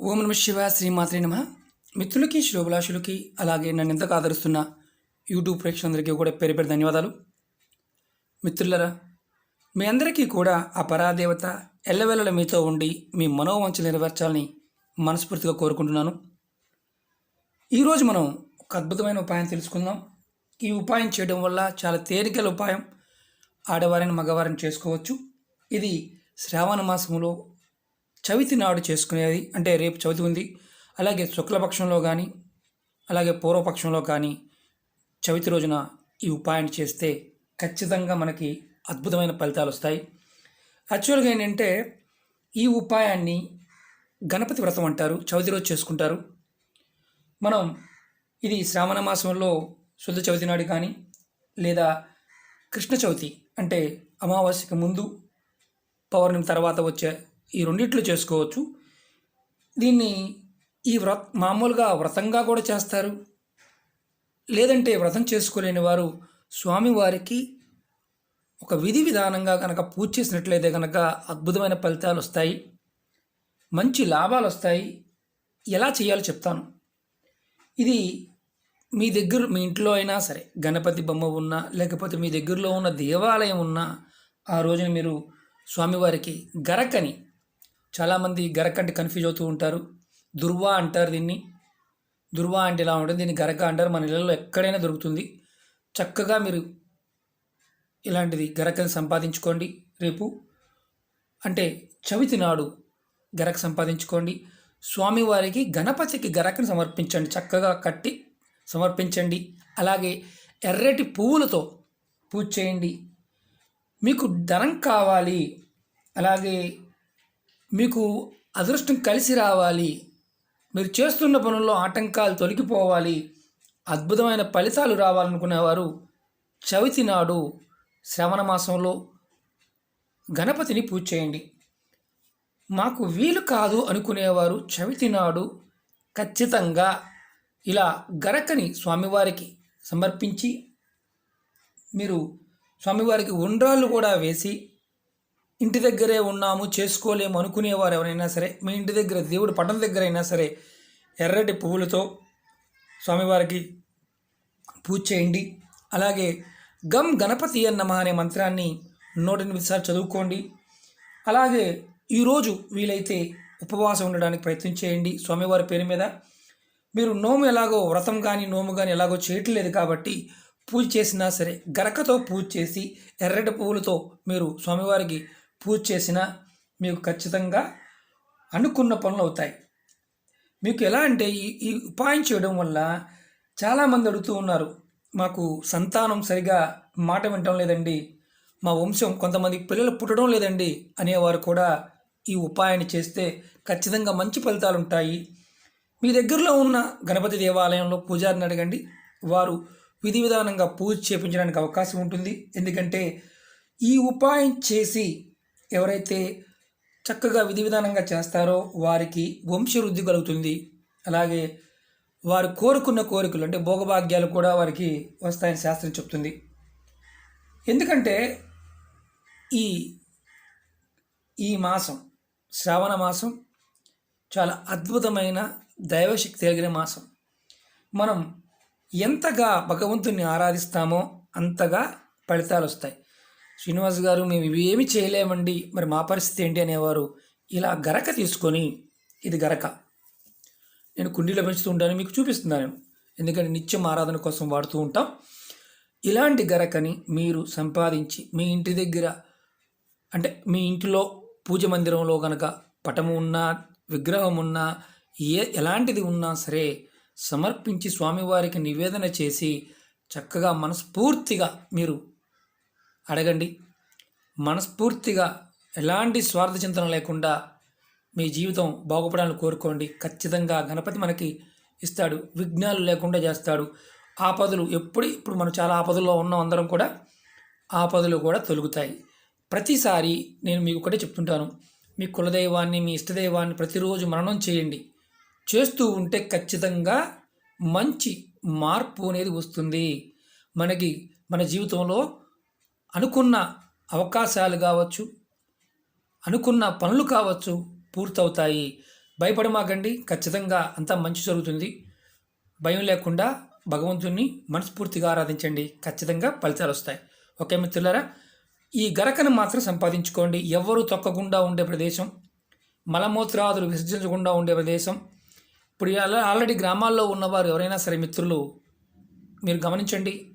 ఓం నమ శివ శ్రీమాత్రే నమ. మిత్రులకి శుభాషులకి అలాగే నన్ను ఎంతగా ఆదరిస్తున్న యూట్యూబ్ ప్రేక్షకులందరికీ కూడా పేరు పేరు ధన్యవాదాలు. మిత్రులరా మీ అందరికీ కూడా ఆ పరాదేవత ఎల్లవెల్లల మీతో ఉండి మీ మనోవంచలు నెరవేర్చాలని మనస్ఫూర్తిగా కోరుకుంటున్నాను. ఈరోజు మనం ఒక అద్భుతమైన ఉపాయం తెలుసుకుందాం. ఈ ఉపాయం చేయడం వల్ల చాలా తేలికల ఉపాయం ఆడవారిని మగవారిని చేసుకోవచ్చు. ఇది శ్రావణ మాసంలో చవితి నాడు చేసుకునేది అంటే రేపు చవితి ఉంది. అలాగే శుక్లపక్షంలో కానీ అలాగే పూర్వపక్షంలో కానీ చవితి రోజున ఈ ఉపాయాన్ని చేస్తే ఖచ్చితంగా మనకి అద్భుతమైన ఫలితాలు వస్తాయి. యాక్చువల్గా ఏంటంటే ఈ ఉపాయాన్ని గణపతి వ్రతం అంటారు చవితి రోజు చేసుకుంటారు. మనం ఇది శ్రావణ మాసంలో శుద్ధ చవితి నాడు కానీ లేదా కృష్ణ చవితి అంటే అమావాస్యకి ముందు పౌర్ణమి తర్వాత వచ్చే ఈ రెండిట్లు చేసుకోవచ్చు. దీన్ని ఈ వ్రత మామూలుగా వ్రతంగా కూడా చేస్తారు. లేదంటే వ్రతం చేసుకోలేని వారు స్వామివారికి ఒక విధి విధానంగా కనుక పూజ చేసినట్లయితే కనుక అద్భుతమైన ఫలితాలు వస్తాయి. మంచి లాభాలు వస్తాయి. ఎలా చేయాలో చెప్తాను. ఇది మీ దగ్గర మీ ఇంట్లో అయినా సరే గణపతి బొమ్మ ఉన్నా లేకపోతే మీ దగ్గరలో ఉన్న దేవాలయం ఉన్నా ఆ రోజున మీరు స్వామివారికి గరకని చాలామంది గరక అంటే కన్ఫ్యూజ్ అవుతూ ఉంటారు. దుర్వా అంటారు దీన్ని. దుర్వా అంటే ఇలా ఉంటుంది. దీన్ని గరక అంటారు. మన ఇళ్ళలో ఎక్కడైనా దొరుకుతుంది. చక్కగా మీరు ఇలాంటిది గరకని సంపాదించుకోండి. రేపు అంటే చవితి నాడు గరక సంపాదించుకోండి. స్వామివారికి గణపతికి గరకను సమర్పించండి. చక్కగా కట్టి సమర్పించండి. అలాగే ఎర్రటి పువ్వులతో పూజ చేయండి. మీకు ధనం కావాలి. అలాగే మీకు అదృష్టం కలిసి రావాలి. మీరు చేస్తున్న పనుల్లో ఆటంకాలు తొలగిపోవాలి. అద్భుతమైన ఫలితాలు రావాలనుకునేవారు చవితి నాడు శ్రవణ మాసంలో గణపతిని పూజ చేయండి. మాకు వీలు కాదు అనుకునేవారు చవితి నాడు ఖచ్చితంగా ఇలా గరకని స్వామివారికి సమర్పించి మీరు స్వామివారికి ఉండ్రాళ్ళు కూడా వేసి ఇంటి దగ్గరే ఉన్నాము చేసుకోలేము అనుకునేవారు ఎవరైనా సరే మీ ఇంటి దగ్గర దేవుడి పటం దగ్గర అయినా సరే ఎర్రటి పువ్వులతో స్వామివారికి పూజ చేయండి. అలాగే గమ్ గణపతి అన్నమా అనే మంత్రాన్ని నూట ఎనిమిది సార్లు చదువుకోండి. అలాగే ఈరోజు వీలైతే ఉపవాసం ఉండడానికి ప్రయత్నం చేయండి స్వామివారి పేరు మీద. మీరు నోము ఎలాగో వ్రతం కానీ నోము కానీ ఎలాగో చేయట్లేదు కాబట్టి పూజ చేసినా సరే గరకతో పూజ చేసి ఎర్రటి పువ్వులతో మీరు స్వామివారికి పూజ చేసినా మీకు ఖచ్చితంగా అనుకున్న పనులు అవుతాయి. మీకు ఎలా అంటే ఈ ఈ ఉపాయం చేయడం వల్ల చాలామంది అడుగుతూ ఉన్నారు. మాకు సంతానం సరిగా మాట వినటం లేదండి. మా వంశం కొంతమంది పిల్లలు పుట్టడం లేదండి అనేవారు కూడా ఈ ఉపాయాన్ని చేస్తే ఖచ్చితంగా మంచి ఫలితాలు ఉంటాయి. మీ దగ్గరలో ఉన్న గణపతి దేవాలయంలో పూజారిని అడగండి. వారు విధి విధానంగా పూజ చేపించడానికి అవకాశం ఉంటుంది. ఎందుకంటే ఈ ఉపాయం చేసి ఎవరైతే చక్కగా విధి విధానంగా చేస్తారో వారికి వంశవృద్ధి కలుగుతుంది. అలాగే వారు కోరుకున్న కోరికలు అంటే భోగభాగ్యాలు కూడా వారికి వస్తాయని శాస్త్రం చెప్తుంది. ఎందుకంటే ఈ ఈ మాసం శ్రావణ మాసం చాలా అద్భుతమైన దైవశక్తి కలిగిన మాసం. మనం ఎంతగా భగవంతుని ఆరాధిస్తామో అంతగా ఫలితాలు వస్తాయి. శ్రీనివాస్ గారు మేము ఇవేమి చేయలేమండి. మరి మా పరిస్థితి ఏంటి? అనేవారు. ఇలా గరక తీసుకొని ఇది గరక. నేను కుండీలో పెంచుతూ ఉంటాను మీకు చూపిస్తున్నాను. ఎందుకంటే నిత్యం ఆరాధన కోసం వాడుతూ ఉంటాం. ఇలాంటి గరకని మీరు సంపాదించి మీ ఇంటి దగ్గర అంటే మీ ఇంటిలో పూజ మందిరంలో కనుక పటము ఉన్నా విగ్రహం ఉన్నా ఏ ఎలాంటిది ఉన్నా సరే సమర్పించి స్వామివారికి నివేదన చేసి చక్కగా మనస్ఫూర్తిగా మీరు అడగండి. మనస్ఫూర్తిగా ఎలాంటి స్వార్థ చింతన లేకుండా మీ జీవితం బాగుపడాలని కోరుకోండి. ఖచ్చితంగా గణపతి మనకి ఇస్తాడు. విఘ్నాలు లేకుండా చేస్తాడు. ఆపదలు ఎప్పుడు ఇప్పుడు మనం చాలా ఆపదల్లో ఉన్నాం అందరం కూడా. ఆపదలు కూడా తొలుగుతాయి. ప్రతిసారి నేను మీకు ఒకటే చెప్తుంటాను. మీ కులదైవాన్ని మీ ఇష్టదైవాన్ని ప్రతిరోజు మననం చేయండి. చేస్తూ ఉంటే ఖచ్చితంగా మంచి మార్పు అనేది వస్తుంది. మనకి మన జీవితంలో అనుకున్న అవకాశాలు కావచ్చు అనుకున్న పనులు కావచ్చు పూర్తవుతాయి. భయపడమాకండి. ఖచ్చితంగా అంతా మంచి జరుగుతుంది. భయం లేకుండా భగవంతుణ్ణి మనస్ఫూర్తిగా ఆరాధించండి. ఖచ్చితంగా ఫలితాలు వస్తాయి. ఓకే మిత్రులారా ఈ గరకను మాత్రం సంపాదించుకోండి. ఎవరు తొక్కకుండా ఉండే ప్రదేశం మలమూత్రాదులు విసర్జించకుండా ఉండే ప్రదేశం. ఇప్పుడు ఆల్రెడీ గ్రామాల్లో ఉన్నవారు ఎవరైనా సరే మిత్రులు మీరు గమనించండి.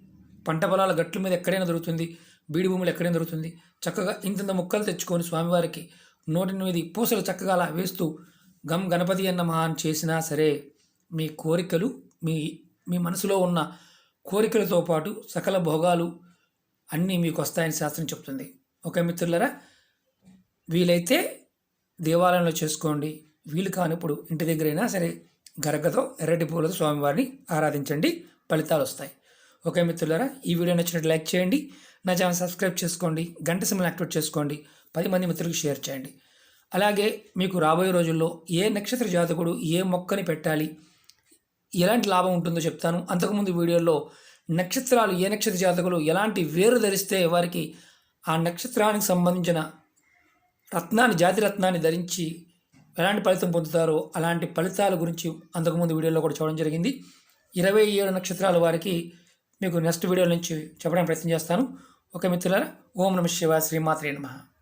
పంట పొలాల గట్ల మీద ఎక్కడైనా దొరుకుతుంది. బీడి భూములు ఎక్కడే దొరుకుతుంది? చక్కగా ఇంతింత ముక్కలు తెచ్చుకొని స్వామివారికి నూట ఎనిమిది పూసలు చక్కగా అలా వేస్తూ గమ్ గణపతి అన్న మహాన్ చేసినా సరే మీ కోరికలు మీ మీ మనసులో ఉన్న కోరికలతో పాటు సకల భోగాలు అన్నీ మీకు వస్తాయని శాస్త్రం చెప్తుంది. ఓకే మిత్రులరా? వీలైతే దేవాలయంలో చేసుకోండి. వీలు కానప్పుడు ఇంటి దగ్గరైనా సరే గరగతో ఎర్రటి పూలతో స్వామివారిని ఆరాధించండి. ఫలితాలు వస్తాయి. ఓకే మిత్రులారా ఈ వీడియో నచ్చినట్టు లైక్ చేయండి నా ఛానల్ సబ్స్క్రైబ్ చేసుకోండి గంట సిమ్మల్ని యాక్టివేట్ చేసుకోండి పది మంది మిత్రులకు షేర్ చేయండి. అలాగే మీకు రాబోయే రోజుల్లో ఏ నక్షత్ర జాతకుడు ఏ మొక్కని పెట్టాలి ఎలాంటి లాభం ఉంటుందో చెప్తాను. అంతకుముందు వీడియోలో నక్షత్రాలు ఏ నక్షత్ర జాతకులు ఎలాంటి వేరు ధరిస్తే వారికి ఆ నక్షత్రానికి సంబంధించిన రత్నాన్ని జాతి రత్నాన్ని ధరించి ఎలాంటి ఫలితం పొందుతారో అలాంటి ఫలితాల గురించి అంతకుముందు వీడియోలో కూడా చూడడం జరిగింది. ఇరవై ఏడు నక్షత్రాల వారికి మీకు నెక్స్ట్ వీడియో నుంచి చెప్పడానికి ప్రయత్నం చేస్తాను. ఒక మిత్రులారా ఓం నమ శివ శ్రీమాత్రే నమః.